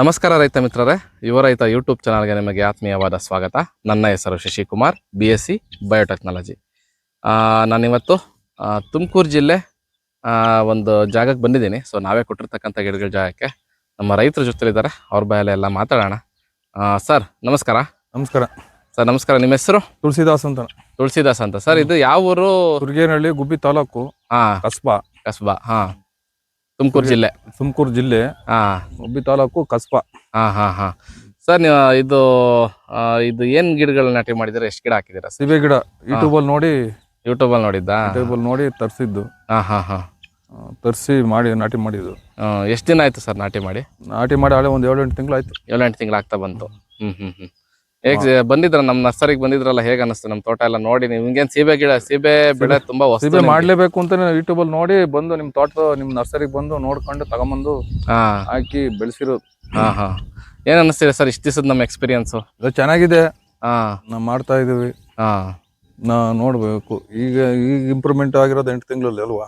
ನಮಸ್ಕಾರ ರೈತ ಮಿತ್ರರೇ ಯುವ ರೈತ ಯೂಟ್ಯೂಬ್ ಚಾನಲ್ಗೆ ನಿಮಗೆ ಆತ್ಮೀಯವಾದ ಸ್ವಾಗತ. ನನ್ನ ಹೆಸರು Shashikumar B S C biotechnology ನಾನಿವತ್ತು ತುಮಕೂರು ಜಿಲ್ಲೆ ಒಂದು ಜಾಗಕ್ಕೆ ಬಂದಿದ್ದೀನಿ. ಸೊ ನಾವೇ ಕೊಟ್ಟಿರ್ತಕ್ಕಂಥ ಗಿಡಗಳ ಜಾಗಕ್ಕೆ ನಮ್ಮ ರೈತರ ಜೊತೆಲಿದ್ದಾರೆ. ಅವ್ರ ಬಾಯಲ್ಲೇ ಎಲ್ಲ ಮಾತಾಡೋಣ. ಸರ್ ನಮಸ್ಕಾರ. ನಮಸ್ಕಾರ. ಸರ್ ನಮಸ್ಕಾರ. ನಿಮ್ಮ ಹೆಸರು? ತುಳಸಿದಾಸ್ ಅಂತ. ತುಳಸಿದಾಸ್ ಅಂತ. ಸರ್ ಇದು ಯಾವ ಊರು? ತುರ್ಗೇನಹಳ್ಳಿ ಗುಬ್ಬಿ ತಾಲೂಕು ಹಾಂ. ಕಸ್ಬಾ. ಕಸ್ಬಾ. ಹಾಂ. ತುಮಕೂರು ಜಿಲ್ಲೆ? ತುಮಕೂರು ಜಿಲ್ಲೆ. ಹಾಂ. ಗುಬ್ಬಿ ತಾಲೂಕು ಕಸ್ಬಾ. ಹಾ ಹಾ ಹಾ. ಸರ್ ನೀವು ಇದು ಆ, ಇದು ಏನು ಗಿಡಗಳ ನಾಟಿ ಮಾಡಿದಿರ ಎಷ್ಟು ಗಿಡ ಹಾಕಿದಿರ ಸರ್? ಸಿಬೆ ಗಿಡ. ಯೂಟ್ಯೂಬಲ್ಲಿ ನೋಡಿ. ಯೂಟ್ಯೂಬಲ್ಲಿ ನೋಡಿದ್ದಾ? ಯೂಟ್ಯೂಬಲ್ಲಿ ನೋಡಿ ತರಿಸಿದ್ದು. ಹಾ ಹಾ ಹಾ. ತರಿಸಿ ಮಾಡಿ ನಾಟಿ ಮಾಡಿದ್ದು. ಎಷ್ಟು ದಿನ ಆಯ್ತು ಸರ್ ನಾಟಿ ಮಾಡಿ? ನಾಟಿ ಮಾಡಿ ಹಳೆ ಒಂದು ಏಳೆಂಟು ಎಂಟು ತಿಂಗಳು ಆಯ್ತು. ಏಳು ಎಂಟು ತಿಂಗಳು ಆಗ್ತಾ ಬಂತು. ಹ್ಮ್ ಹ್ಮ್ ಹ್ಮ್. ಹೇಗೆ ಬಂದಿದ್ರ ನಮ್ಮ ನರ್ಸರಿಗೆ ಬಂದಿದ್ರಲ್ಲ ಹೇಗೆ ಅನಿಸ್ತು ನಮ್ಮ ತೋಟ ಎಲ್ಲ ನೋಡಿ ನಿಮ್ಗೇನ್ ಸೀಬೆ ಗಿಡ ಸೀಬೆ ಬೆಳೆ ತುಂಬಾ ಸಿಬೆ ಮಾಡ್ಲೇಬೇಕು ಅಂತ ಯೂಟ್ಯೂಬಲ್ಲಿ ನೋಡಿ ಬಂದು ನಿಮ್ಮ ತೋಟ ನಿಮ್ಮ ನರ್ಸರಿಗೆ ಬಂದು ನೋಡ್ಕೊಂಡು ತಗೊಂಬಂದು ಹಾಕಿ ಬೆಳೆಸಿರೋದು. ಹಾ ಹಾ. ಏನ್ ಅನಿಸ್ತಿದೆ ಸರ್ ಇಷ್ಟ ದಿವಸದ ನಮ್ಮ ಎಕ್ಸ್ಪೀರಿಯನ್ಸ್ ಚೆನ್ನಾಗಿದೆ. ಹಾ. ನಾವು ಮಾಡ್ತಾ ಇದೀವಿ ಹಾ. ನಾ ನೋಡ್ಬೇಕು. ಈಗ ಈಗ ಇಂಪ್ರೂವ್ಮೆಂಟ್ ಆಗಿರೋದು ಎಂಟು ತಿಂಗಳಲ್ಲಿ ಅಲ್ವಾ?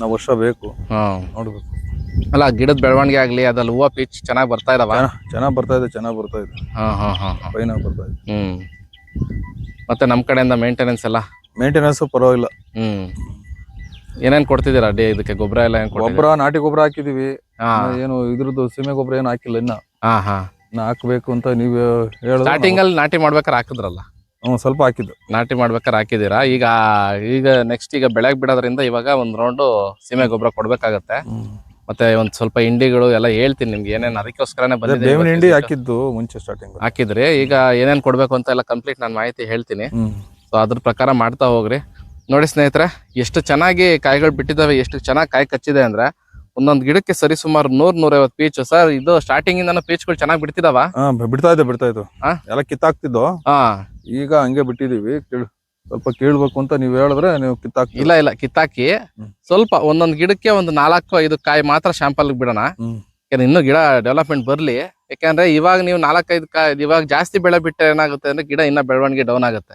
ನಾವು ವರ್ಷ ಬೇಕು. ಹಾ. ನೋಡ್ಬೇಕು. ಅಲ್ಲ ಗಿಡದ ಬೆಳವಣಿಗೆ ಆಗಲಿ ಅದ್ರಲ್ಲಿ ಹೂವು ಪಿಚ್ ಚೆನ್ನಾಗಿ ಬರ್ತಾ ಇದಾವ? ಚೆನ್ನಾಗಿ ಬರ್ತಾ ಇದೆ ಚೆನ್ನಾಗಿ ಬರ್ತಾ ಇದೆ. ಹಾಂ ಹಾಂ ಹಾ ಬರ್ತಾ ಇದೆ. ಹ್ಮ್. ಮತ್ತೆ ನಮ್ಮ ಕಡೆಯಿಂದ ಮೇಂಟೆನೆನ್ಸ್ ಎಲ್ಲ? ಮೇಂಟೆನೆನ್ಸ್ ಪರವಾಗಿಲ್ಲ. ಹ್ಞೂ ಏನೇನು ಕೊಡ್ತಿದ್ದೀರಾ ಡೇ ಇದಕ್ಕೆ? ಗೊಬ್ಬರ ಎಲ್ಲ ಏನು ಗೊಬ್ಬರ ನಾಟಿ ಗೊಬ್ಬರ ಹಾಕಿದೀವಿ. ಏನು ಇದ್ರದ್ದು ಸೀಮೆ ಗೊಬ್ಬರ ಏನು ಹಾಕಿಲ್ಲ ಇನ್ನ. ಹಾಂ ಹಾಂ. ಹಾಕಬೇಕು ಹಾಕ್ಬೇಕು ಅಂತ ನೀವು ಹೇಳಿ ಸ್ಟಾರ್ಟಿಂಗ್ ಅಲ್ಲಿ ನಾಟಿ ಮಾಡ್ಬೇಕಾರೆ ಹಾಕಿದ್ರಲ್ಲ? ಹ್ಞೂ ಸ್ವಲ್ಪ ಹಾಕಿದ್ದು. ನಾಟಿ ಮಾಡ್ಬೇಕಾರೆ ಹಾಕಿದ್ದೀರಾ? ಈಗ ಈಗ ನೆಕ್ಸ್ಟ್ ಈಗ ಬೆಳೆಗೆ ಬಿಡೋದ್ರಿಂದ ಇವಾಗ ಒಂದು ರೌಂಡು ಸೀಮೆ ಗೊಬ್ಬರ ಕೊಡ್ಬೇಕಾಗತ್ತೆ. ಮತ್ತೆ ಒಂದ್ ಸ್ವಲ್ಪ ಹಿಂಡಿಗಳು ಎಲ್ಲ ಹೇಳ್ತೀನಿ ನಿಮ್ಗೆ ಏನೇನು ಅದಕ್ಕೋಸ್ಕರನೇ ಅದೇ ಬಂದಿದೆ ಬೇವಿನ ಹಿಂಡಿ ಹಾಕಿದ್ದು ಮುಂಚೆ ಸ್ಟಾರ್ಟಿಂಗ್ ಹಾಕಿದ್ರಿ ಈಗ ಏನೇನ್ ಕೊಡ್ಬೇಕು ಅಂತ ಎಲ್ಲ ಕಂಪ್ಲೀಟ್ ನಾನು ಮಾಹಿತಿ ಹೇಳ್ತೀನಿ. ಸೊ ಅದ್ರ ಪ್ರಕಾರ ಮಾಡ್ತಾ ಹೋಗ್ರಿ. ನೋಡಿ ಸ್ನೇಹಿತರೆ ಎಷ್ಟು ಚೆನ್ನಾಗಿ ಕಾಯಿಗಳು ಬಿಟ್ಟಿದ್ದಾವೆ ಎಷ್ಟು ಚೆನ್ನಾಗಿ ಕಾಯಿ ಕಚ್ಚಿದೆ ಅಂದ್ರೆ ಒಂದೊಂದು ಗಿಡಕ್ಕೆ ಸರಿ ಸುಮಾರು ನೂರ್ ನೂರೈವತ್ತು ಪೀಚ್ ಸರ್ ಇದು ಸ್ಟಾರ್ಟಿಂಗ್ ಇಂದ ಪೀಚ್ಗಳು ಚೆನ್ನಾಗಿ ಬಿಡ್ತಿದಾವ? ಬಿಡ್ತಾ ಇದ್ದು ಬಿಡ್ತಾ ಇದ್ದು? ಎಲ್ಲ ಕಿತ್ತಾಕ್ತಿದ್ದು? ಹಾ. ಈಗ ಹಂಗೆ ಬಿಟ್ಟಿದೀವಿ ಕೀಳ್ ಸ್ವಲ್ಪ ಕೇಳ್ಬೇಕು ಅಂತ ನೀವು ಹೇಳಿದ್ರೆ ನೀವು ಕಿತ್ತಾಕಿ ಇಲ್ಲ ಇಲ್ಲ ಕಿತ್ತಾಕಿ. ಸ್ವಲ್ಪ ಒಂದೊಂದು ಗಿಡಕ್ಕೆ ಒಂದು ನಾಲ್ಕು ಐದು ಕಾಯಿ ಮಾತ್ರ ಶಾಂಪಲ್ ಬಿಡೋಣ. ಯಾಕಂದ್ರೆ ಇನ್ನೂ ಗಿಡ ಡೆವಲಪ್ಮೆಂಟ್ ಬರಲಿ. ಯಾಕಂದ್ರೆ ಇವಾಗ ನೀವು ನಾಲ್ಕೈದು ಕಾಯಿ ಇವಾಗ ಜಾಸ್ತಿ ಬೆಳೆ ಬಿಟ್ಟರೆ ಏನಾಗುತ್ತೆ ಅಂದ್ರೆ ಗಿಡ ಇನ್ನ ಬೆಳವಣಿಗೆ ಡೌನ್ ಆಗುತ್ತೆ.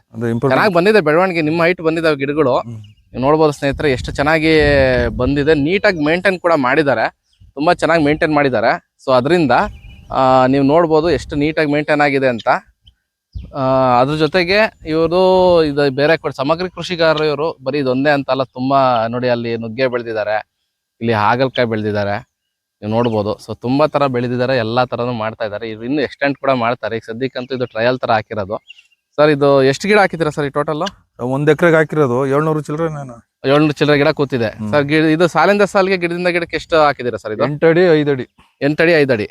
ಚೆನ್ನಾಗಿ ಬಂದಿದೆ ಬೆಳವಣಿಗೆ ನಿಮ್ಮ ಹೈಟ್ ಬಂದಿದ್ದಾವೆ ಗಿಡಗಳು. ನೀವು ನೋಡ್ಬೋದು ಸ್ನೇಹಿತರೆ ಎಷ್ಟು ಚೆನ್ನಾಗಿ ಬಂದಿದೆ. ನೀಟಾಗಿ ಮೇಂಟೈನ್ ಕೂಡ ಮಾಡಿದ್ದಾರೆ. ತುಂಬಾ ಚೆನ್ನಾಗಿ ಮೇಂಟೈನ್ ಮಾಡಿದ್ದಾರೆ. ಸೊ ಅದರಿಂದ ನೀವು ನೋಡ್ಬೋದು ಎಷ್ಟು ನೀಟಾಗಿ ಮೇಂಟೈನ್ ಆಗಿದೆ ಅಂತ. ಅದ್ರ ಜೊತೆಗೆ ಇವರು ಇದು ಬೇರೆ ಕಡೆ ಸಮಗ್ರ ಕೃಷಿಗಾರರು ಇವರು ಬರೀ ಇದೊಂದೇ ಅಂತ ಅಲ್ಲ ತುಂಬಾ ನೋಡಿ ಅಲ್ಲಿ ನುಗ್ಗೆ ಬೆಳೆದಿದ್ದಾರೆ. ಇಲ್ಲಿ ಹಾಗಲಕಾಯಿ ಬೆಳೆದಿದ್ದಾರೆ. ನೀವು ನೋಡ್ಬೋದು. ಸೊ ತುಂಬಾ ತರ ಬೆಳೆದಿದ್ದಾರೆ ಎಲ್ಲಾ ತರನು ಮಾಡ್ತಾ ಇದ್ದಾರೆ. ಇವ್ರು ಇನ್ನು ಎಕ್ಸ್ಟೆಂಡ್ ಕೂಡ ಮಾಡ್ತಾರೆ. ಈಗ ಸದ್ಯಕ್ಕಂತೂ ಇದು ಟ್ರಯಲ್ ತರ ಹಾಕಿರೋದು. ಸರ್ ಇದು ಎಷ್ಟು ಗಿಡ ಹಾಕಿದ್ದೀರಾ ಸರ್ ಈ ಟೋಟಲ್ ಒಂದ್ ಎಕರೆಗೆ ಹಾಕಿರೋದು. ಏಳ್ನೂರು ಚಿಲ್ಲರೆ ನಾನು. ಏಳ್ನೂರು ಚಿಲ್ಲರೆ ಗಿಡ ಕೂತಿದೆ. ಸರ್ ಗಿಡ ಇದು ಸಾಲಿಂದ ಸಾಲಿಗೆ ಗಿಡದಿಂದ ಗಿಡಕ್ಕೆ ಎಷ್ಟು ಹಾಕಿದ್ದೀರಾ ಸರ್ ಇದು? ಎಂಟಡಿ ಅಡಿ ಎಂಟಡಿ ಐದಡಿ.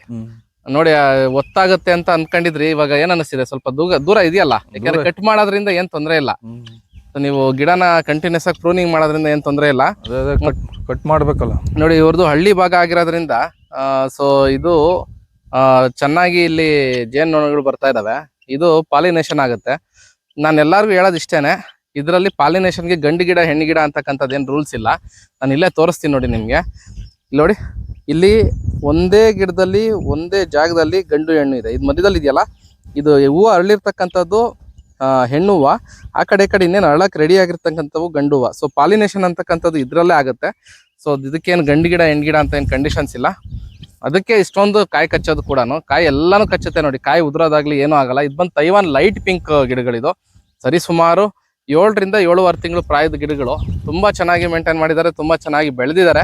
ನೋಡಿ ಒತ್ತಾಗುತ್ತೆ ಅಂತ ಅನ್ಕೊಂಡಿದ್ರಿ ಇವಾಗ ಏನ್ ಅನಿಸ್ತಿದೆ? ಸ್ವಲ್ಪ ದೂರ ದೂರ ಇದೆಯಲ್ಲ? ಯಾಕಂದ್ರೆ ಕಟ್ ಮಾಡೋದ್ರಿಂದ ಏನ್ ತೊಂದರೆ ಇಲ್ಲ. ನೀವು ಗಿಡನ ಕಂಟಿನ್ಯೂಸ್ ಆಗಿ ಪ್ರೂನಿಂಗ್ ಮಾಡೋದ್ರಿಂದ ಏನ್ ತೊಂದರೆ ಇಲ್ಲ. ಕಟ್ ಮಾಡ್ಬೇಕಲ್ಲ. ನೋಡಿ ಇವ್ರದ್ದು ಹಳ್ಳಿ ಭಾಗ ಆಗಿರೋದ್ರಿಂದ ಸೊ ಇದು ಚೆನ್ನಾಗಿ ಇಲ್ಲಿ ಜೇನುನೊಣಗಳು ಬರ್ತಾ ಇದಾವೆ. ಇದು ಪಾಲಿನೇಷನ್ ಆಗುತ್ತೆ. ನಾನು ಎಲ್ಲರಿಗೂ ಹೇಳೋದು ಇಷ್ಟೇನೆ. ಇದರಲ್ಲಿ ಪಾಲಿನೇಷನ್ಗೆ ಗಂಡು ಗಿಡ ಹೆಣ್ಣು ಗಿಡ ಅಂತಕ್ಕಂಥದ್ದು ಏನು ರೂಲ್ಸ್ ಇಲ್ಲ. ನಾನು ಇಲ್ಲೇ ತೋರಿಸ್ತೀನಿ ನೋಡಿ ನಿಮಗೆ. ನೋಡಿ. ಇಲ್ಲಿ ಒಂದೇ ಗಿಡದಲ್ಲಿ, ಒಂದೇ ಜಾಗದಲ್ಲಿ ಗಂಡು ಹೆಣ್ಣು ಇದೆ. ಇದು ಮಧ್ಯದಲ್ಲಿ ಇದೆಯಲ್ಲ? ಇದು ಹೂವು ಅರಳಿರ್ತಕ್ಕಂಥದ್ದು ಹೆಣ್ಣು ಹೂವು. ಆ ಕಡೆ ಕಡೆ ಇನ್ನೇನು ಅರಳಕ್ಕೆ ರೆಡಿ ಆಗಿರ್ತಕ್ಕಂಥವು ಗಂಡು ಹೂವು. ಸೊ ಪಾಲಿನೇಷನ್ ಅಂತಕ್ಕಂಥದ್ದು ಇದರಲ್ಲೇ ಆಗುತ್ತೆ. ಸೊ ಇದಕ್ಕೇನು ಗಂಡು ಗಿಡ, ಹೆಣ್ಣು ಗಿಡ ಅಂತ ಏನು ಕಂಡೀಷನ್ಸ್ ಇಲ್ಲ. ಅದಕ್ಕೆ ಇಷ್ಟೊಂದು ಕಾಯಿ ಕಚ್ಚೋದು ಕೂಡ ಕಾಯಿ ಎಲ್ಲನೂ ಕಚ್ಚುತ್ತೆ ನೋಡಿ. ಕಾಯಿ ಉದುರೋದಾಗ್ಲಿ ಏನೂ ಆಗಲ್ಲ. ಇದು ಬಂದು ತೈವಾನ್ ಲೈಟ್ ಪಿಂಕ್ ಗಿಡಗಳಿದು. ಸರಿ, ಸುಮಾರು ಏಳರಿಂದ ಏಳುವರೆ ತಿಂಗಳು ಪ್ರಾಯದ ಗಿಡಗಳು. ತುಂಬ ಚೆನ್ನಾಗಿ ಮೇಂಟೈನ್ ಮಾಡಿದ್ದಾರೆ, ತುಂಬ ಚೆನ್ನಾಗಿ ಬೆಳೆದಿದ್ದಾರೆ.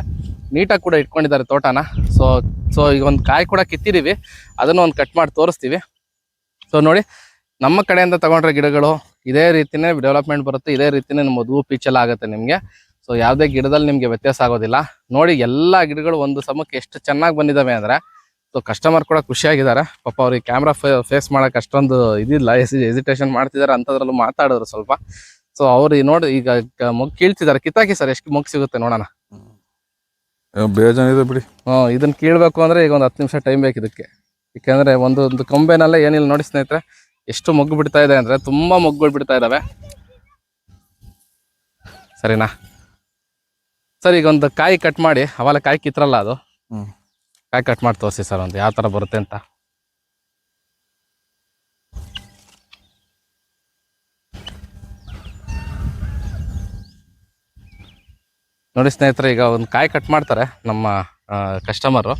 ನೀಟಾಗಿ ಕೂಡ ಇಟ್ಕೊಂಡಿದ್ದಾರೆ ತೋಟನ. ಸೊ ಸೊ ಈಗ ಒಂದು ಕಾಯಿ ಕೂಡ ಕಿತ್ತಿದ್ದೀವಿ ಅದನ್ನು ಒಂದು ಕಟ್ ಮಾಡಿ ತೋರಿಸ್ತೀವಿ. ಸೊ ನೋಡಿ, ನಮ್ಮ ಕಡೆಯಿಂದ ತಗೊಂಡ್ರೆ ಗಿಡಗಳು ಇದೇ ರೀತಿಯೇ ಡೆವಲಪ್ಮೆಂಟ್ ಬರುತ್ತೆ. ಇದೇ ರೀತಿಯೇ ನಮ್ಮ ಮದುವು ಪೀಚೆಲ್ಲ ಆಗುತ್ತೆ ನಿಮಗೆ. ಸೊ ಯಾವುದೇ ಗಿಡದಲ್ಲಿ ನಿಮಗೆ ವ್ಯತ್ಯಾಸ ಆಗೋದಿಲ್ಲ. ನೋಡಿ, ಎಲ್ಲ ಗಿಡಗಳು ಒಂದು ಸಮಕ್ಕೆ ಎಷ್ಟು ಚೆನ್ನಾಗಿ ಬಂದಿದ್ದಾವೆ ಅಂದರೆ ಸೊ ಕಸ್ಟಮರ್ ಕೂಡ ಖುಷಿಯಾಗಿದ್ದಾರೆ. ಪಾಪ ಅವ್ರಿಗೆ ಕ್ಯಾಮ್ರಾ ಫೇಸ್ ಮಾಡೋಕೆ ಅಷ್ಟೊಂದು ಇದಿಲ್ಲ. ಎಸಿಟೇಷನ್ ಮಾಡ್ತಿದ್ದಾರೆ. ಅಂಥದ್ರಲ್ಲೂ ಮಾತಾಡಿದ್ರು ಸ್ವಲ್ಪ. ಸೊ ಅವ್ರಿಗೆ ನೋಡಿ ಈಗ ಮುಗ್ ಕೀಳ್ತಿದ್ದಾರೆ. ಕಿತ್ತಾಕಿ ಸರ್, ಎಷ್ಟು ಮೊಗ್ಗು ಸಿಗುತ್ತೆ ನೋಡೋಣ. ಬೇಜಾನಿದೆ ಬಿಡಿ. ಹ್ಞೂ ಇದನ್ನು ಕೀಳಬೇಕು ಅಂದರೆ ಈಗ ಒಂದು ಹತ್ತು ನಿಮಿಷ ಟೈಮ್ ಬೇಕು ಇದಕ್ಕೆ. ಏಕೆಂದರೆ ಒಂದೊಂದು ಒಂದು ಕೊಂಬೆನಲ್ಲೇ ಏನಿಲ್ಲ ನೋಡಿ ಸ್ನೇಹಿತರೆ ಎಷ್ಟು ಮೊಗ್ಗು ಬಿಡ್ತಾ ಇದೆ ಅಂದರೆ ತುಂಬ ಮೊಗ್ಗುಗಳು ಬಿಡ್ತಾ ಇದ್ದಾವೆ ಸರಿನಾ? ಸರ್ ಈಗ ಒಂದು ಕಾಯಿ ಕಟ್ ಮಾಡಿ ಅವಾಗ ಕಾಯಿ ಕಿತ್ರಲ್ಲ ಅದು? ಹ್ಞೂ ಕಾಯಿ ಕಟ್ ಮಾಡಿ ತೋರಿಸಿ ಸರ್ ಒಂದು ಯಾವ ಥರ ಬರುತ್ತೆ ಅಂತ. ನೋಡಿ ಸ್ನೇಹಿತರೆ ಈಗ ಒಂದು ಕಾಯಿ ಕಟ್ ಮಾಡ್ತಾರೆ ನಮ್ಮ ಕಸ್ಟಮರು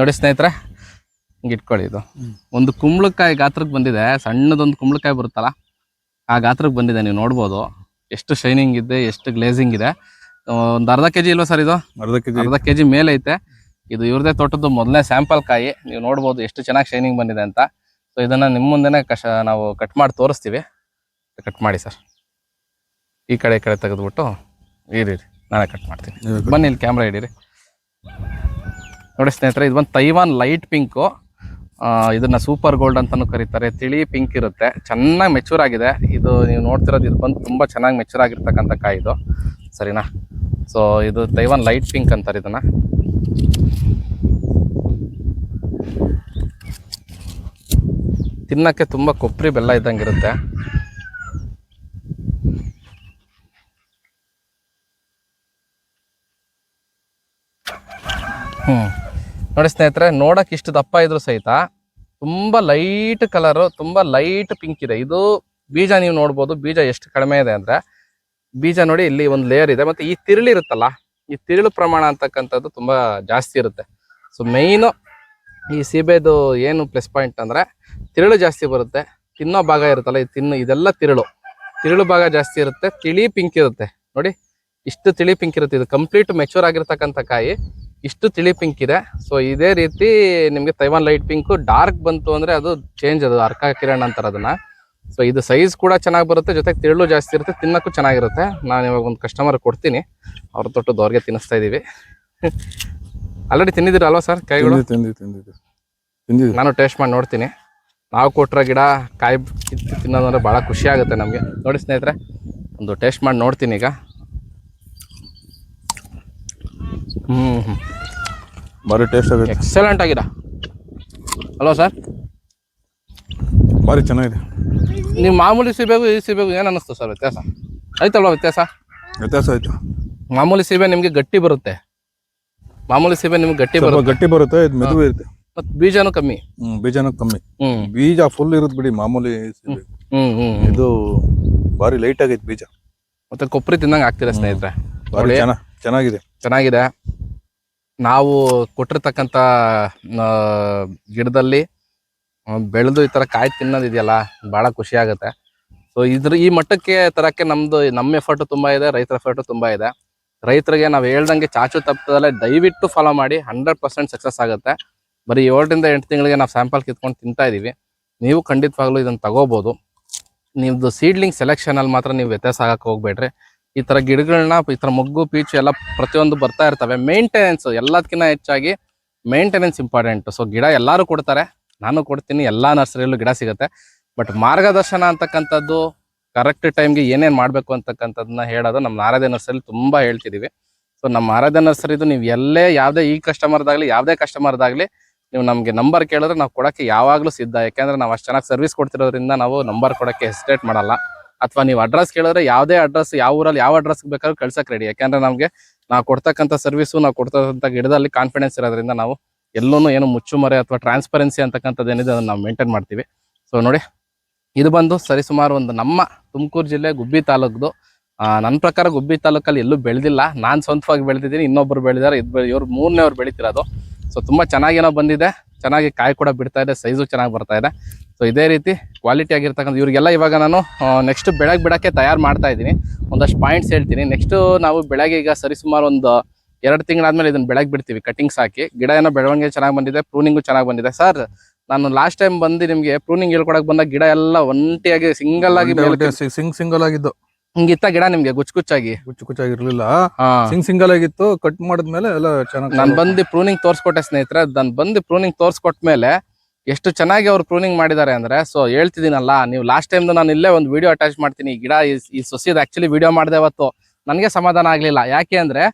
ನೋಡಿ ಸ್ನೇಹಿತರೆ ಹಿಂಗೆ ಇಟ್ಕೊಳ್ಳಿ ಇದು. ಒಂದು ಕುಂಬಳಕಾಯಿ ಗಾತ್ರಕ್ಕೆ ಬಂದಿದೆ. ಸಣ್ಣದೊಂದು ಕುಂಬಳಕಾಯಿ ಬರುತ್ತಲ್ಲ ಆ ಗಾತ್ರಕ್ಕೆ ಬಂದಿದೆ ನೀವು ನೋಡ್ಬೋದು. ಎಷ್ಟು ಶೈನಿಂಗ್ ಇದೆ ಎಷ್ಟು ಗ್ಲೇಸಿಂಗ್ ಇದೆ. ಒಂದು ಅರ್ಧ ಕೆ ಜಿ ಇಲ್ವಾ ಸರ್ ಇದು? ಅರ್ಧ ಕೆ ಜಿ ಅರ್ಧ ಕೆ ಜಿ ಮೇಲೆ ಐತೆ. ಇದು ಇವ್ರದೇ ತೋಟದ್ದು ಮೊದಲನೇ ಸ್ಯಾಂಪಲ್ ಕಾಯಿ. ನೀವು ನೋಡ್ಬೋದು ಎಷ್ಟು ಚೆನ್ನಾಗಿ ಶೈನಿಂಗ್ ಬಂದಿದೆ ಅಂತ. ಸೊ ಇದನ್ನು ನಿಮ್ಮ ಮುಂದೆನೇ ಕಶ ನಾವು ಕಟ್ ಮಾಡಿ ತೋರಿಸ್ತೀವಿ. ಕಟ್ ಮಾಡಿ ಸರ್. ಈ ಕಡೆ ಈ ಕಡೆ ತೆಗೆದ್ಬಿಟ್ಟು ಇರಿ ನಾನೇ ಕಟ್ ಮಾಡ್ತೀನಿ. ಬನ್ನಿ ಇಲ್ಲಿ ಕ್ಯಾಮ್ರಾ ಇಡೀರಿ ನೋಡಿ ಸ್ನೇಹಿತರೆ ಇದು ಬಂದು ತೈವಾನ್ ಲೈಟ್ ಪಿಂಕು ಇದನ್ನು ಸೂಪರ್ ಗೋಲ್ಡ್ ಅಂತಲೂ ಕರೀತಾರೆ. ತಿಳಿ ಪಿಂಕ್ ಇರುತ್ತೆ. ಚೆನ್ನಾಗಿ ಮೆಚೂರ್ ಆಗಿದೆ. ಇದು ನೀವು ನೋಡ್ತಿರೋದು ಇದು ಬಂದು ತುಂಬ ಚೆನ್ನಾಗಿ ಮೆಚೂರ್ ಆಗಿರ್ತಕ್ಕಂಥ ಕಾಯಿ ಇದು. ಸರಿನಾ? ಸೊ ಇದು ತೈವಾನ್ ಲೈಟ್ ಪಿಂಕ್ ಅಂತಾರೆ ಇದನ್ನು. ತಿನ್ನಕ್ಕೆ ತುಂಬ ಕೊಬ್ಬರಿ ಬೆಲ್ಲ ಇದ್ದಂಗಿರುತ್ತೆ ಹ್ಮ್. ನೋಡಿ ಸ್ನೇಹಿತರೆ, ನೋಡಕ್ ಇಷ್ಟು ದಪ್ಪ ಇದ್ರು ಸಹಿತ ತುಂಬಾ ಲೈಟ್ ಕಲರ್ ತುಂಬಾ ಲೈಟ್ ಪಿಂಕ್ ಇದೆ. ಇದು ಬೀಜ ನೀವು ನೋಡ್ಬೋದು. ಬೀಜ ಎಷ್ಟು ಕಡಿಮೆ ಇದೆ ಅಂದ್ರೆ, ಬೀಜ ನೋಡಿ ಇಲ್ಲಿ ಒಂದು ಲೇಯರ್ ಇದೆ. ಮತ್ತೆ ಈ ತಿರುಳು ಇರುತ್ತಲ್ಲ, ಈ ತಿರುಳು ಪ್ರಮಾಣ ಅಂತಕ್ಕಂಥದ್ದು ತುಂಬಾ ಜಾಸ್ತಿ ಇರುತ್ತೆ. ಸೊ ಮೇಯ್ನು ಈ ಸೀಬೆದು ಏನು ಪ್ಲಸ್ ಪಾಯಿಂಟ್ ಅಂದ್ರೆ, ತಿರುಳು ಜಾಸ್ತಿ ಬರುತ್ತೆ. ತಿನ್ನೋ ಭಾಗ ಇರುತ್ತಲ್ಲ, ಈ ತಿನ್ನು, ಇದೆಲ್ಲ ತಿರುಳು. ತಿರುಳು ಭಾಗ ಜಾಸ್ತಿ ಇರುತ್ತೆ, ತಿಳಿ ಪಿಂಕ್ ಇರುತ್ತೆ. ನೋಡಿ, ಇಷ್ಟು ತಿಳಿ ಪಿಂಕ್ ಇರುತ್ತೆ. ಇದು ಕಂಪ್ಲೀಟ್ ಮೆಚೂರ್ ಆಗಿರ್ತಕ್ಕಂಥ ಕಾಯಿ. ಇಷ್ಟು ತಿಳಿ ಪಿಂಕ್ ಇದೆ. ಸೊ ಇದೇ ರೀತಿ ನಿಮಗೆ ತೈವಾನ್ ಲೈಟ್ ಪಿಂಕ್ ಡಾರ್ಕ್ ಬಂತು ಅಂದ್ರೆ ಅದು ಚೇಂಜ್ ಅದು ಅರ್ಕ ಕಿರಣ್ ಅಂತಾರೆ ಅದನ್ನ. ಸೊ ಇದು ಸೈಜ್ ಕೂಡ ಚೆನ್ನಾಗಿ ಬರುತ್ತೆ ಜೊತೆಗೆ ತಿರುಳು ಜಾಸ್ತಿ ಇರುತ್ತೆ ತಿನ್ನಕ್ಕೂ ಚೆನ್ನಾಗಿರುತ್ತೆ. ನಾನು ಇವಾಗ ಒಂದು ಕಸ್ಟಮರ್ ಕೊಡ್ತೀನಿ. ಅವ್ರ ತೊಟ್ಟು ಅವ್ರಿಗೆ ತಿನ್ನಿಸ್ತಾ ಇದೀವಿ. ಆಲ್ರೆಡಿ ತಿಂದಿದ್ದೀರ ಅಲ್ವಾ ಸರ್ ಕೈಗಳು ತಿಂದಿ ತಿಂದಿದ್ದು ತಿಂದಿದ್ದು ನಾನು ಟೇಸ್ಟ್ ಮಾಡಿ ನೋಡ್ತೀನಿ. ನಾವು ಕೊಟ್ಟರೆ ಗಿಡ ಕಾಯಿ ತಿನ್ನೋದಂದ್ರೆ ಭಾಳ ಖುಷಿ ಆಗುತ್ತೆ ನಮಗೆ. ನೋಡಿ ಸ್ನೇಹಿತರೆ ಒಂದು ಟೇಸ್ಟ್ ಮಾಡಿ ನೋಡ್ತೀನಿ ಈಗ. ಹ್ಞೂ ಹ್ಞೂ ಭಾರಿ ಟೇಸ್ಟ್ ಆಗಿದೆ ಎಕ್ಸಲೆಂಟ್ ಆಗಿದೆ. ಅಲ್ವಾ ಸರ್ ಭಾರಿ ಚೆನ್ನಾಗಿದೆ. ನೀವು ಮಾಮೂಲಿ ಸೀಬೆಗೂ ಈ ಸೀಬೆಗೂ ಏನು ಅನ್ನಿಸ್ತು ಸರ್ ವ್ಯತ್ಯಾಸ? ಐತಲ್ವಾ ವ್ಯತ್ಯಾಸ? ವ್ಯತ್ಯಾಸ ಆಯಿತು. ಮಾಮೂಲಿ ಸೀಬೆ ನಿಮಗೆ ಗಟ್ಟಿ ಬರುತ್ತೆ. ಮಾಮೂಲಿ ಸೀಬೆ ನಿಮ್ಗೆ ಗಟ್ಟಿ ಬರುತ್ತೆ. ಗಟ್ಟಿ ಬರುತ್ತೆ ಇದು ಮೆದುವೆ ಇರುತ್ತೆ. ಮತ್ತು ಬೀಜನೂ ಕಮ್ಮಿ. ಹ್ಞೂ ಬೀಜನೂ ಕಮ್ಮಿ. ಹ್ಞೂ ಬೀಜ ಫುಲ್ ಇರುತ್ತೆ ಬಿಡಿ ಮಾಮೂಲಿ ಸೀಬೆ. ಹ್ಞೂ ಹ್ಞೂ ಇದು ಭಾರಿ ಲೈಟ್ ಆಗೈತೆ ಬೀಜ. ಮತ್ತೆ ಕೊಬ್ಬರಿ ತಿನ್ನಂಗೆ ಆಗ್ತಿರ ಸ್ನೇಹಿತರೆ. ಭಾರಿ ಚೆನ್ನಾಗಿದೆ. ಚೆನ್ನಾಗಿದೆ. ನಾವು ಕೊಟ್ಟಿರ್ತಕ್ಕಂಥ ಗಿಡದಲ್ಲಿ ಬೆಳೆದು ಈ ಥರ ಕಾಯಿ ತಿನ್ನೋದಿದೆಯಲ್ಲ ಭಾಳ ಖುಷಿ ಆಗುತ್ತೆ. ಸೊ ಇದ್ರ, ಈ ಮಟ್ಟಕ್ಕೆ ತರಕ್ಕೆ ನಮ್ಮದು ನಮ್ಮ ಎಫರ್ಟು ತುಂಬ ಇದೆ, ರೈತರ ಎಫರ್ಟು ತುಂಬ ಇದೆ. ರೈತರಿಗೆ ನಾವು ಹೇಳ್ದಂಗೆ ಚಾಚು ತಪ್ಪದಲ್ಲೇ ದಯವಿಟ್ಟು ಫಾಲೋ ಮಾಡಿ ಹಂಡ್ರೆಡ್ ಪರ್ಸೆಂಟ್ ಸಕ್ಸಸ್ ಆಗುತ್ತೆ. ಬರೀ ಏಳರಿಂದ ಎಂಟು ತಿಂಗಳಿಗೆ ನಾವು ಸ್ಯಾಂಪಲ್ ಕಿತ್ಕೊಂಡು ತಿಂತಾ ಇದ್ದೀವಿ ನೀವು ಖಂಡಿತವಾಗ್ಲೂ ಇದನ್ನು ತಗೋಬೋದು. ನಿಮ್ಮದು ಸೀಡ್ಲಿಂಗ್ ಸೆಲೆಕ್ಷನಲ್ಲಿ ಮಾತ್ರ ನೀವು ವ್ಯತ್ಯಾಸ ಆಗಕ್ಕೆ ಹೋಗ್ಬೇಡ್ರಿ. ಈ ತರ ಗಿಡಗಳನ್ನ ಈ ತರ ಮೊಗ್ಗು, ಪೀಚು ಎಲ್ಲ ಪ್ರತಿಯೊಂದು ಬರ್ತಾ ಇರ್ತವೆ. ಮೇಂಟೆನೆನ್ಸ್ ಎಲ್ಲದಕ್ಕಿಂತ ಹೆಚ್ಚಾಗಿ ಮೇಂಟೆನೆನ್ಸ್ ಇಂಪಾರ್ಟೆಂಟ್ ಸೊ ಗಿಡ ಎಲ್ಲರೂ ಕೊಡ್ತಾರೆ. ನಾನು ಕೊಡ್ತೀನಿ, ಎಲ್ಲಾ ನರ್ಸರಿಯಲ್ಲೂ ಗಿಡ ಸಿಗುತ್ತೆ. ಬಟ್ ಮಾರ್ಗದರ್ಶನ ಅಂತಕ್ಕಂಥದ್ದು ಕರೆಕ್ಟ್ ಟೈಮ್ಗೆ ಏನೇನು ಮಾಡಬೇಕು ಅಂತಕ್ಕಂಥದ್ದನ್ನ ಹೇಳೋದು ನಮ್ಮ ಆರಾಧ್ಯ ನರ್ಸರಿಲಿ ತುಂಬ ಹೇಳ್ತಿದ್ದೀವಿ ಸೊ ನಮ್ಮ ಆರಾಧ್ಯ ನರ್ಸರಿದು ನೀವು ಎಲ್ಲೇ ಯಾವುದೇ ಈ ಕಸ್ಟಮರ್ದಾಗಲಿ ಯಾವುದೇ ಕಸ್ಟಮರ್ದಾಗಲಿ ನೀವು ನಮಗೆ ನಂಬರ್ ಕೇಳಿದ್ರೆ ನಾವು ಕೊಡೋಕ್ಕೆ ಯಾವಾಗಲೂ ಸಿದ್ಧ. ಯಾಕೆಂದರೆ ನಾವು ಅಷ್ಟು ಚೆನ್ನಾಗಿ ಸರ್ವಿಸ್ ಕೊಡ್ತಿರೋದ್ರಿಂದ ನಾವು ನಂಬರ್ ಕೊಡೋಕ್ಕೆ ಹೆಸಿಟೇಟ್ ಮಾಡಲ್ಲ. ಅಥವಾ ನೀವು ಅಡ್ರೆಸ್ ಕೇಳಿದ್ರೆ ಯಾವುದೇ ಅಡ್ರೆಸ್ ಯಾವ ಊರಲ್ಲಿ ಯಾವ ಅಡ್ರೆಸ್ ಬೇಕಾದ್ರೂ ಕಳ್ಸಕ್ಕೆ ರೆಡಿ ಯಾಕೆಂದ್ರೆ ನಮಗೆ ನಾವು ಕೊಡ್ತಕ್ಕಂಥ ಸರ್ವಿಸು ನಾವು ಕೊಡ್ತಕ್ಕಂಥ ಗಿಡದಲ್ಲಿ ಕಾನ್ಫಿಡೆನ್ಸ್ ಇರೋದ್ರಿಂದ ನಾವು ಎಲ್ಲೂ ಏನು ಮುಚ್ಚುಮರೆ ಅಥವಾ ಟ್ರಾನ್ಸ್ಪರೆನ್ಸಿ ಅಂತಕ್ಕಂಥದ್ದು ಏನಿದೆ ಅದನ್ನು ನಾವು ಮೇಂಟೈನ್ ಮಾಡ್ತೀವಿ. ಸೊ ನೋಡಿ, ಇದು ಬಂದು ಸರಿಸುಮಾರು ಒಂದು ನಮ್ಮ ತುಮಕೂರು ಜಿಲ್ಲೆ ಗುಬ್ಬಿ ತಾಲೂಕ್ದು. ನನ್ನ ಪ್ರಕಾರ ಗುಬ್ಬಿ ತಾಲೂಕಲ್ಲಿ ಎಲ್ಲೂ ಬೆಳೆದಿಲ್ಲ. ನಾನು ಸ್ವಂತವಾಗಿ ಬೆಳೆದಿದ್ದೀನಿ ಇನ್ನೊಬ್ಬರು ಬೆಳೆದಾರೆ ಇದು ಇವರು ಮೂರನೇ ಅವ್ರು ಬೆಳೀತಿರೋದು. ಸೊ ತುಂಬ ಚೆನ್ನಾಗೇನೋ ಬಂದಿದೆ. ಚೆನ್ನಾಗಿ ಕಾಯಿ ಕೂಡ ಬಿಡ್ತಾ ಇದೆ ಸೈಜು ಚೆನ್ನಾಗಿ ಬರ್ತಾ ಇದೆ. ಸೊ ಇದೇ ರೀತಿ ಕ್ವಾಲಿಟಿ ಆಗಿರ್ತಕ್ಕಂಥ ಇವರಿಗೆಲ್ಲ ಇವಾಗ ನಾನು ನೆಕ್ಸ್ಟ್ ಬೆಳಗ್ಗೆ ಬಿಡೋಕ್ಕೆ ತಯಾರು ಮಾಡ್ತಾ ಇದ್ದೀನಿ. ಒಂದಷ್ಟು ಪಾಯಿಂಟ್ಸ್ ಹೇಳ್ತೀನಿ. ನೆಕ್ಸ್ಟ್ ನಾವು ಬೆಳಗ್ಗೆ ಈಗ ಸರಿಸುಮಾರು ಒಂದು ಎರಡು ತಿಂಗಳಾದ್ಮೇಲೆ ಇದನ್ನ ಬೆಳಗ್ಗೆ ಬಿಡ್ತೀವಿ ಕಟಿಂಗ್ಸ್ ಹಾಕಿ ಗಿಡ ಏನೋ ಬೆಳವಣಿಗೆ ಚೆನ್ನಾಗಿ ಬಂದಿದೆ ಪ್ರೂನಿಂಗು ಚೆನ್ನಾಗಿ ಬಂದಿದೆ. ಸರ್ ನಾನು ಲಾಸ್ಟ್ ಟೈಮ್ ಬಂದು ನಿಮಗೆ ಪ್ರೂನಿಂಗ್ ಹೇಳ್ಕೊಡಕ್ಕೆ ಬಂದಾಗ ಗಿಡ ಎಲ್ಲ ಒಂಟಿಯಾಗಿ ಸಿಂಗಲ್ ಆಗಿ ಸಿಂಗ್ ಸಿಂಗಲ್ ಆಗಿದ್ದು. ಹಿಂಗಿತ್ತ ಗಿಡ ನಿಮ್ಗೆ ಗುಚ್ಚು ಗುಚ್ಚಾಗಿ? ಗುಚ್ಚು ಕುಚ್ಚಾಗಿರ್ಲಿಲ್ಲ ಸಿಂಗ್ ಸಿಂಗಲ್ ಆಗಿತ್ತು ಕಟ್ ಮಾಡಿದ್ಮೇಲೆ ಎಲ್ಲ ಚೆನ್ನಾಗಿ ನಾನು ಬಂದು ಪ್ರೂನಿಂಗ್ ತೋರ್ಸ್ಕೊಟ್ಟೆ ಸ್ನೇಹಿತರೆ. ನಾನು ಬಂದು ಪ್ರೂನಿಂಗ್ ತೋರ್ಸ್ಕೊಟ್ಮೇಲೆ ಎಷ್ಟು ಚೆನ್ನಾಗಿ ಅವ್ರು ಪ್ರೂನಿಂಗ್ ಮಾಡಿದ್ದಾರೆ ಅಂದ್ರೆ ಸೊ ಹೇಳ್ತಿದ್ದೀನಲ್ಲ ನೀವು ಲಾಸ್ಟ್ ಟೈಮ್ ನಾನು ಇಲ್ಲೇ ಒಂದು ವಿಡಿಯೋ ಅಟ್ಯಾಚ್ ಮಾಡ್ತೀನಿ. ಈ ಗಿಡ ಈ- ಸೊಸಿದ ಆಕ್ಚುಲಿ ವಿಡಿಯೋ ಮಾಡಿದೆ ಅವತ್ತು. ನನಗೆ ಸಮಾಧಾನ ಆಗ್ಲಿಲ್ಲ. ಯಾಕೆ ಅಂದ್ರೆ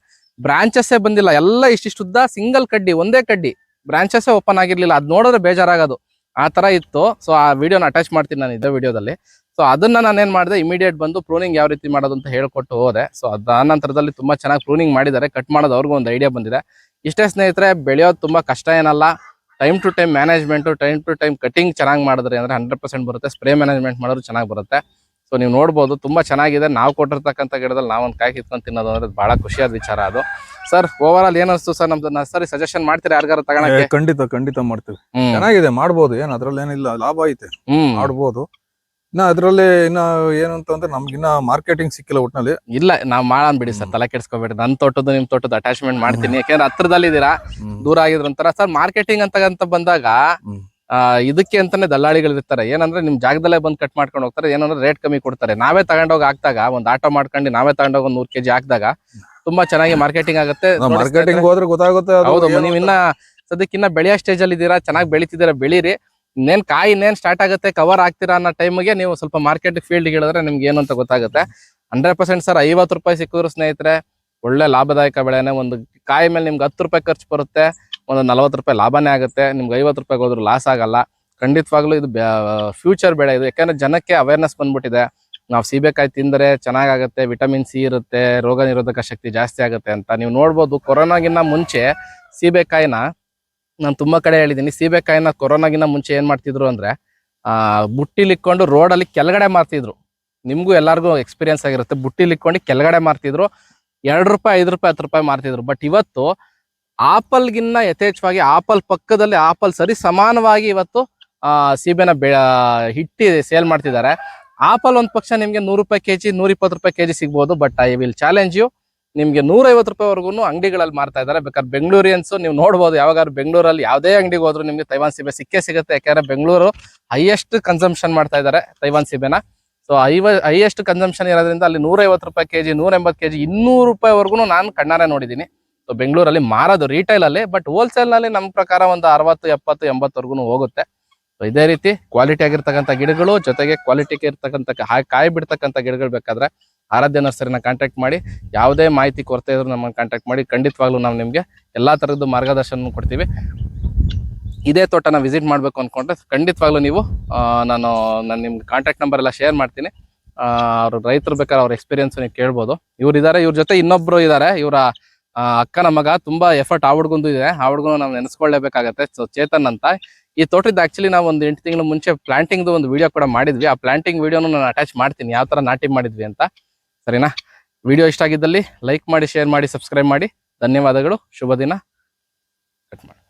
ಬ್ರಾಂಚಸ್ಸೇ ಬಂದಿಲ್ಲ. ಎಲ್ಲ ಇಷ್ಟಿಷ್ಟು ಉದ್ದ ಸಿಂಗಲ್ ಕಡ್ಡಿ ಒಂದೇ ಕಡ್ಡಿ. ಬ್ರಾಂಚಸ್ಸೇ ಓಪನ್ ಆಗಿರ್ಲಿಲ್ಲ. ಅದ್ ನೋಡಿದ್ರೆ ಬೇಜಾರಾಗೋದು. ಆ ತರ ಇತ್ತು. ಸೊ ಆ ವಿಡಿಯೋನ ಅಟ್ಯಾಚ್ ಮಾಡ್ತೀನಿ ನಾನು ಇದೇ ವಿಡಿಯೋದಲ್ಲಿ ಸೊ ಅದನ್ನ ನಾನು ಏನ್ ಮಾಡಿದೆ ಇಮಿಡಿಯೇಟ್ ಬಂದು ಪ್ರೂನಿಂಗ್ ಯಾವ ರೀತಿ ಮಾಡೋದು ಅಂತ ಹೇಳ್ಕೊಟ್ಟು ಹೋದೆ. ಸೊ ಅದ ನಂತರದಲ್ಲಿ ತುಂಬಾ ಚೆನ್ನಾಗಿ ಪ್ರೂನಿಂಗ್ ಮಾಡಿದ್ದಾರೆ ಕಟ್ ಮಾಡೋದು ಅವ್ರಿಗೂ ಒಂದು ಐಡಿಯಾ ಬಂದಿದೆ. ಇಷ್ಟೇ ಸ್ನೇಹಿತರೆ ಬೆಳೆಯೋದು ತುಂಬಾ ಕಷ್ಟ ಏನಲ್ಲ. Time to time management time to time cutting ಚೆನ್ನಾಗಿ ಮಾಡಿದ್ರೆ ಅಂದ್ರೆ ಹಂಡ್ರೆಡ್ ಪರ್ಸೆಂಟ್ ಬರುತ್ತೆ. ಸ್ಪ್ರೇ ಮ್ಯಾನೇಜ್ಮೆಂಟ್ ಮಾಡೋದು ಚೆನ್ನಾಗಿ ಬರುತ್ತೆ. ಸೊ ನೀವು ನೋಡ್ಬೋದು ತುಂಬಾ ಚೆನ್ನಾಗಿದೆ. ನಾವು ಕೊಟ್ಟಿರ್ತಕ್ಕಂಥ ಗಿಡದಲ್ಲಿ ನಾವೊಂದು ಕಾಯಿ ಕಿತ್ಕೊಂಡು ತಿನ್ನೋದು ಅಂದ್ರೆ ಬಹಳ ಖುಷಿಯಾದ ವಿಚಾರ ಅದು. ಸರ್ ಓವರ್ ಆಲ್ ಏನ್ ಅನಿಸ್ತು ಸರ್ ನಮ್ದು ನರ್ಸರಿ ಸಜೆಷನ್ ಮಾಡ್ತೀರಾ ಯಾರಿಗಾರು ತಗೊಳಕ್ಕೆ? ಖಂಡಿತ ಖಂಡಿತ ಮಾಡ್ತೀವಿ. ಚೆನ್ನಾಗಿದೆ ಮಾಡ್ಬೋದು. ಏನು ಅದ್ರಲ್ಲಿ ಏನಿಲ್ಲ ಲಾಭ ಐತೆ. ಹ್ಮ್. ಮಾಡ್ಬೋದು. ಇನ್ನ ಅದ್ರಲ್ಲಿ ಇನ್ನ ಏನು ಅಂತಂದ್ರೆ ನಮ್ಗಿನ್ನ ಮಾರ್ಕೆಟಿಂಗ್ ಸಿಕ್ಕಿಲ್ಲ ಒಟ್ಟಿನಲ್ಲಿ ಇಲ್ಲ ನಾವ್ ಮಾಡೋಣ ಬಿಡಿ ಸರ್ ತಲೆ ಕೆಡ್ಸ್ಕೊಬೇಡಿ ನನ್ ತೋಟದ ನಿಮ್ ತೋಟದ ಅಟ್ಯಾಚ್ಮೆಂಟ್ ಮಾಡ್ತೀನಿ. ಯಾಕಂದ್ರೆ ಹತ್ರದಲ್ಲಿದ್ದೀರಾ ಹ್ಮ್. ದೂರ ಆಗಿದ್ರ ಒಂಥರ ಸರ್ ಮಾರ್ಕೆಟಿಂಗ್ ಅಂತ ಅಂತ ಬಂದಾಗ ಆ, ಇದಕ್ಕೆ ಅಂತಾನೆ ದಲ್ಲಾಳಿಗಳು ಇರ್ತಾರೆ ಏನಂದ್ರೆ ನಿಮ್ ಜಾಗದಲ್ಲೇ ಬಂದ್ ಕಟ್ ಮಾಡ್ಕೊಂಡು ಹೋಗ್ತಾರೆ ಏನಂದ್ರೆ ರೇಟ್ ಕಮ್ಮಿ ಕೊಡ್ತಾರೆ. ನಾವೇ ತಗೊಂಡೋಗಿ ಹಾಕ್ದಾಗ ಒಂದ್ ಆಟೋ ಮಾಡ್ಕೊಂಡು ನಾವೇ ತಗೊಂಡೋಗಿ ಒಂದ್ ನೂರ್ ಕೆಜಿ ಹಾಕ್ದಾಗ ತುಂಬಾ ಚೆನ್ನಾಗಿ ಮಾರ್ಕೆಟಿಂಗ್ ಆಗುತ್ತೆ. ಮಾರ್ಕೆಟಿಂಗ್ ಹೋದ್ರೆ ಗೊತ್ತಾಗುತ್ತೆ ಹೌದು ನೀವು ನೀವ್ ಇನ್ನ ಸದ್ಯಕ್ಕಿನ್ನ ಬೆಳೆಯೋ ಸ್ಟೇಜ್ ಅಲ್ಲಿ ಇದ್ದೀರಾ ಚೆನ್ನಾಗಿ ಬೆಳಿತಿದ್ದೀರಾ ಬೆಳೀರಿ. ಇನ್ನೇನ್ ಕಾಯಿ ಇನ್ನೇನ್ ಸ್ಟಾರ್ಟ್ ಆಗುತ್ತೆ ಕವರ್ ಆಗ್ತೀರಾ ಅನ್ನೋ ಟೈಮ್ಗೆ ನೀವು ಸ್ವಲ್ಪ ಮಾರ್ಕೆಟ್ ಫೀಲ್ಡ್ ಹೇಳಿದ್ರೆ ನಿಮ್ಗೆ ಏನು ಅಂತ ಗೊತ್ತಾಗುತ್ತೆ. ಹಂಡ್ರೆಡ್ ಪರ್ಸೆಂಟ್ ಸರ್, ಐವತ್ತು ರೂಪಾಯಿ ಸಿಕ್ಕಿದ್ರು ಸ್ನೇಹಿತರೆ, ಒಳ್ಳೆ ಲಾಭದಾಯಕ ಬೆಳೆನೆ ಒಂದು ಕಾಯಿ ಮೇಲೆ ನಿಮ್ಗೆ ಹತ್ತು ರೂಪಾಯಿ ಖರ್ಚು ಬರುತ್ತೆ, ಒಂದು ನಲವತ್ತು ರೂಪಾಯಿ ಲಾಭನೇ ಆಗುತ್ತೆ, ನಿಮ್ಗೆ ಐವತ್ತು ರೂಪಾಯಿ ಹೋದ್ರು ಲಾಸ್ ಆಗಲ್ಲ. ಖಂಡಿತವಾಗ್ಲೂ ಇದು ಫ್ಯೂಚರ್ ಬೆಳೆ ಇದು. ಯಾಕಂದ್ರೆ ಜನಕ್ಕೆ ಅವೇರ್ನೆಸ್ ಬಂದ್ಬಿಟ್ಟಿದೆ. ನಾವು ಸೀಬೆಕಾಯಿ ತಿಂದರೆ ಚೆನ್ನಾಗಾಗುತ್ತೆ ವಿಟಮಿನ್ ಸಿ ಇರುತ್ತೆ, ರೋಗ ನಿರೋಧಕ ಶಕ್ತಿ ಜಾಸ್ತಿ ಆಗುತ್ತೆ ಅಂತ. ನೀವು ನೋಡ್ಬೋದು, ಕೊರೋನಾಗಿನ್ನ ಮುಂಚೆ ಸೀಬೆಕಾಯಿನ ನಾನು ತುಂಬಾ ಕಡೆ ಹೇಳಿದ್ದೀನಿ ಸೀಬೆಕಾಯಿನ ಕೊರೋನಾಗಿನ ಮುಂಚೆ ಏನ್ ಮಾಡ್ತಿದ್ರು ಅಂದ್ರೆ, ಆ, ಬುಟ್ಟಿಲಿಕ್ಕೊಂಡು ರೋಡಲ್ಲಿ ಕೆಳಗಡೆ ಮಾರ್ತಿದ್ರು. ನಿಮಗೂ ಎಲ್ಲರಿಗೂ ಎಕ್ಸ್ಪೀರಿಯನ್ಸ್ ಆಗಿರುತ್ತೆ. ಬುಟ್ಟಿಲಿಕ್ಕೊಂಡು ಕೆಳಗಡೆ ಮಾರ್ತಿದ್ರು. ಎರಡು ರೂಪಾಯಿ, ಐದು ರೂಪಾಯಿ, ಹತ್ತು ರೂಪಾಯಿ ಮಾರ್ತಿದ್ರು. ಬಟ್ ಇವತ್ತು ಆಪಲ್ಗಿನ್ನ ಯಥೇಚ್ಛವಾಗಿ ಆಪಲ್ ಪಕ್ಕದಲ್ಲಿ ಆಪಲ್ ಸರಿ ಸಮಾನವಾಗಿ ಇವತ್ತು, ಆ, ಸೀಬೆನ ಬೆ ಹಿಟ್ಟಿ ಸೇಲ್ ಮಾಡ್ತಿದ್ದಾರೆ. ಆಪಲ್ ಒಂದ್ ಪಕ್ಷ ನಿಮ್ಗೆ ನೂರು ರೂಪಾಯಿ ಕೆಜಿ ನೂರ ಇಪ್ಪತ್ತು ರೂಪಾಯಿ ಕೆಜಿ ಸಿಗ್ಬೋದು. But I will challenge you ನಿಮ್ಗೆ ನೂರೈವತ್ತು ರೂಪಾಯಿವರೆಗೂ ಅಂಗಡಿಗಳಲ್ಲಿ ಮಾರ್ತಾ ಇದ್ದಾರೆ. ಬೇಕಾದ್ರೆ ಬೆಂಗಳೂರಿಯನ್ಸ್ ನೀವು ನೋಡ್ಬೋದು. ಯಾವಾಗಾದ್ರು ಬೆಂಗಳೂರಲ್ಲಿ ಯಾವುದೇ ಅಂಗಡಿಗೆ ಹೋದ್ರು ನಿಮಗೆ ತೈವಾನ್ ಸೀಬೆ ಸಿಕ್ಕೇ ಸಿಗುತ್ತೆ. ಯಾಕಂದ್ರೆ ಬೆಂಗಳೂರು ಹೈಯೆಸ್ಟ್ ಕನ್ಸಂಪ್ಷನ್ ಮಾಡ್ತಾ ಇದ್ದಾರೆ ತೈವಾನ್ ಸೀಬೆನ. ಸೊ ಐವ ಹೈಯೆಸ್ಟ್ ಕನ್ಸಂಪ್ಷನ್ ಇರೋದ್ರಿಂದ ಅಲ್ಲಿ ನೂರೈವತ್ತು ರೂಪಾಯಿ ಕೆಜಿ ನೂರ ಎಂಬತ್ತು ಕೆಜಿ ಇನ್ನೂರು ರೂಪಾಯಿವರೆಗೂ ನಾನು ಕಣ್ಣಾರೆ ನೋಡಿದ್ದೀನಿ. ಸೊ ಬೆಂಗಳೂರಲ್ಲಿ ಮಾರೋದು ರಿಟೈಲ್ ಅಲ್ಲಿ ಬಟ್ ಹೋಲ್ಸೇಲ್ನಲ್ಲಿ ನಮ್ಮ ಪ್ರಕಾರ ಒಂದು ಅರವತ್ತು, ಎಪ್ಪತ್ತು ಎಂಬತ್ತವರೆಗೂ ಹೋಗುತ್ತೆ. ಸೊ ಇದೇ ರೀತಿ ಕ್ವಾಲಿಟಿ ಆಗಿರ್ತಕ್ಕಂಥ ಗಿಡಗಳು ಜೊತೆಗೆ ಕ್ವಾಲಿಟಿ ಇರ್ತಕ್ಕಂಥ ಕಾಯಿ ಬಿಡ್ತಕ್ಕಂಥ ಗಿಡಗಳು ಬೇಕಾದ್ರೆ ಆರಾಧ್ಯ ನರ್ಸರಿನ ಕಾಂಟ್ಯಾಕ್ಟ್ ಮಾಡಿ, ಯಾವುದೇ ಮಾಹಿತಿ ಕೊರತೆ ಇದ್ರೂ ನಮ್ಮನ್ನು ಕಾಂಟ್ಯಾಕ್ಟ್ ಮಾಡಿ, ಖಂಡಿತವಾಗ್ಲೂ ನಾವು ನಿಮಗೆ ಎಲ್ಲ ಥರದ್ದು ಮಾರ್ಗದರ್ಶನ ಕೊಡ್ತೀವಿ. ಇದೇ ತೋಟನ ವಿಸಿಟ್ ಮಾಡಬೇಕು ಅಂದ್ಕೊಂಡ್ರೆ ಖಂಡಿತವಾಗ್ಲೂ ನೀವು ನಾನು ನಾನು ನಿಮ್ಗೆ ಕಾಂಟ್ಯಾಕ್ಟ್ ನಂಬರ್ ಎಲ್ಲ ಶೇರ್ ಮಾಡ್ತೀನಿ. ಅವ್ರ ರೈತರು ಬೇಕಾದ್ರೆ ಅವ್ರ ಎಕ್ಸ್ಪೀರಿಯನ್ಸ್ ನೀವು ಕೇಳ್ಬೋದು. ಇವ್ರು ಇವ್ರ ಜೊತೆ ಇನ್ನೊಬ್ರು ಇದ್ದಾರೆ ಇವರ ಅಕ್ಕನ ಮಗ ತುಂಬಾ ಎಫರ್ಟ್ ಆ ಹುಡುಗಂದು ಇದೆ ಆ ಹುಡ್ಗನು ನಾವು ನೆನೆಸ್ಕೊಳ್ಳೇಬೇಕಾಗತ್ತೆ. ಸೊ, ಚೇತನ್ ಅಂತ. ಈ ತೋಟದ ಆಕ್ಚುಲಿ ನಾವು ಒಂದು ಎಂಟು ತಿಂಗಳ ಮುಂಚೆ ಪ್ಲಾಂಟಿಂಗ್ದು ಒಂದು ವಿಡಿಯೋ ಕೂಡ ಮಾಡಿದ್ವಿ. ಆ ಪ್ಲಾಂಟಿಂಗ್ ವಿಡಿಯೋನು ನಾನು ಅಟ್ಯಾಚ್ ಮಾಡ್ತೀನಿ ಯಾವ ತರ ನಾಟಿ ಮಾಡಿದ್ವಿ ಅಂತ. ಸರಿನಾ? ವಿಡಿಯೋ ಇಷ್ಟ ಆಗಿದ್ದಲ್ಲಿ ಲೈಕ್ ಮಾಡಿ ಶೇರ್ ಮಾಡಿ ಸಬ್ಸ್ಕ್ರೈಬ್ ಮಾಡಿ. ಧನ್ಯವಾದಗಳು. ಶುಭ ದಿನ. ಕಟ್ ಮಾಡಿ.